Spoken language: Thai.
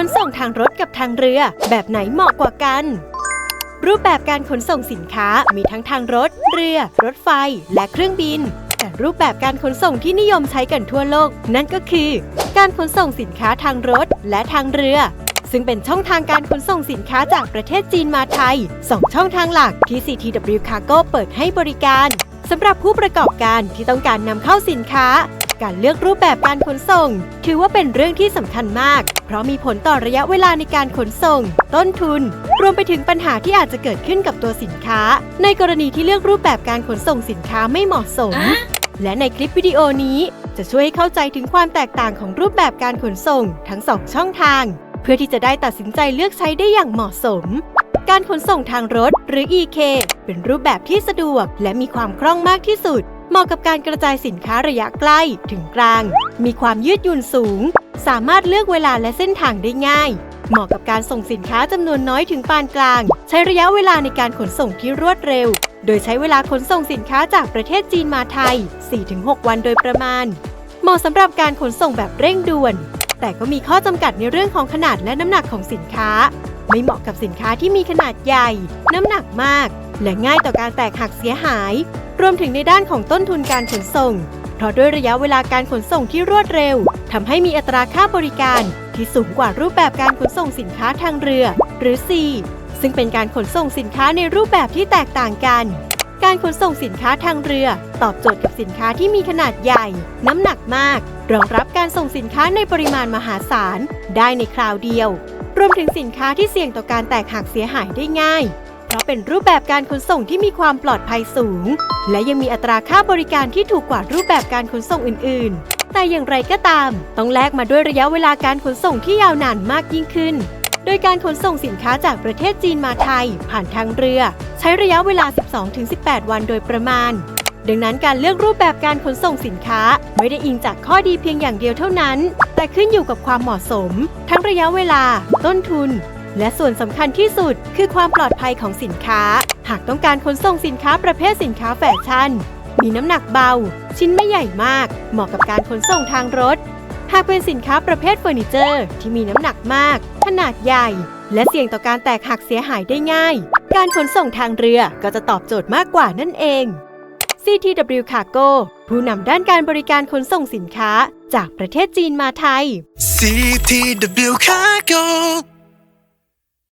ขนส่งทางรถกับทางเรือ แบบไหนเหมาะกว่ากัน รูปแบบการขนส่งสินค้ามีทั้งทางรถ เรือ รถไฟ และเครื่องบิน แต่รูปแบบการขนส่งที่นิยมใช้กันทั่วโลก นั่นก็คือ การขนส่งสินค้าทางรถและทางเรือซึ่งเป็นช่องทางการขนส่งสินค้าจากประเทศจีนมาไทย 2 ช่องทางหลักที่ CTW Cargo เปิดให้บริการสำหรับผู้ประกอบการที่ต้องการนำเข้าสินค้า การเลือกรูปแบบการขนส่ง ถือว่าเป็นเรื่องที่สำคัญมาก เพราะมีผลต่อระยะเวลาในการขนส่ง ต้นทุน รวมไปถึงปัญหาที่อาจจะเกิดขึ้นกับตัวสินค้า ในกรณีที่เลือกรูปแบบการขนส่งสินค้าไม่เหมาะสม และในคลิปวิดีโอนี้จะช่วยให้เข้าใจถึงความแตกต่างของรูปแบบการขนส่งทั้งสองช่องทาง เพื่อที่จะได้ตัดสินใจเลือกใช้ได้อย่างเหมาะสม การขนส่งทางรถหรือ EK เป็นรูปแบบที่สะดวก และมีความคล่องมากที่สุด เหมาะกับการกระจายสินค้าระยะใกล้ถึงกลาง มีความยืดหยุ่นสูง สามารถเลือกเวลาและเส้นทางได้ง่าย เหมาะกับการส่งสินค้าจำนวนน้อยถึงปานกลาง ใช้ระยะเวลาในการขนส่งที่รวดเร็ว โดยใช้เวลาขนส่งสินค้าจากประเทศจีนมาไทย 4-6 วันโดยประมาณ เหมาะสำหรับการขนส่งแบบเร่งด่วน แต่ก็มีข้อจำกัดในเรื่องของขนาดและน้ำหนักของสินค้า ไม่เหมาะกับสินค้าที่มีขนาดใหญ่ น้ำหนักมาก และง่ายต่อการแตกหักเสียหาย รวมถึงในด้านของต้นทุนการขนส่ง เพราะด้วยระยะเวลาการขนส่งที่รวดเร็วทำให้มีอัตราค่าบริการ ที่สูงกว่ารูปแบบการขนส่งสินค้าทางเรือ หรือ C ซึ่งเป็นการขนส่งสินค้าในรูปแบบที่แตกต่างกัน การขนส่งสินค้าทางเรือ ตอบโจทย์กับสินค้าที่มีขนาดใหญ่ น้ำหนักมาก รองรับการส่งสินค้าในปริมาณมหาศาล ได้ในคราวเดียว รวมถึงสินค้าที่เสี่ยงต่อการแตกหักเสียหายได้ง่าย เพราะเป็นรูปแบบการขนส่งที่มีความปลอดภัยสูง และยังมีอัตราค่าบริการที่ถูกกว่ารูปแบบการขนส่งอื่น ๆ แต่อย่างไรก็ตาม ต้องแลกมาด้วยระยะเวลาการขนส่งที่ยาวนานมากยิ่งขึ้น โดยการขนส่งสินค้าจากประเทศจีนมาไทย ผ่านทางเรือ ใช้ระยะเวลา 12-18 วันโดยประมาณ ดังนั้นการเลือกรูปแบบการขนส่งสินค้าไม่ได้อิงจากข้อดีเพียงอย่างเดียวเท่านั้น แต่ขึ้นอยู่กับความเหมาะสม ทั้งระยะเวลา ต้นทุน และส่วนสำคัญที่สุดคือความปลอดภัยของสินค้า หากต้องการขนส่งสินค้าประเภทสินค้าแฟชั่น มีน้ำหนักเบา ชิ้นไม่ใหญ่มาก เหมาะกับการขนส่งทางรถ หากเป็นสินค้าประเภทเฟอร์นิเจอร์ ที่มีน้ำหนักมาก ขนาดใหญ่ และเสี่ยงต่อการแตกหักเสียหายได้ง่าย การขนส่งทางเรือก็จะตอบโจทย์มากกว่านั่นเอง CTW Cargo ผู้นำด้านการบริการขนส่งสินค้าจากประเทศจีนมาไทย CTW Cargo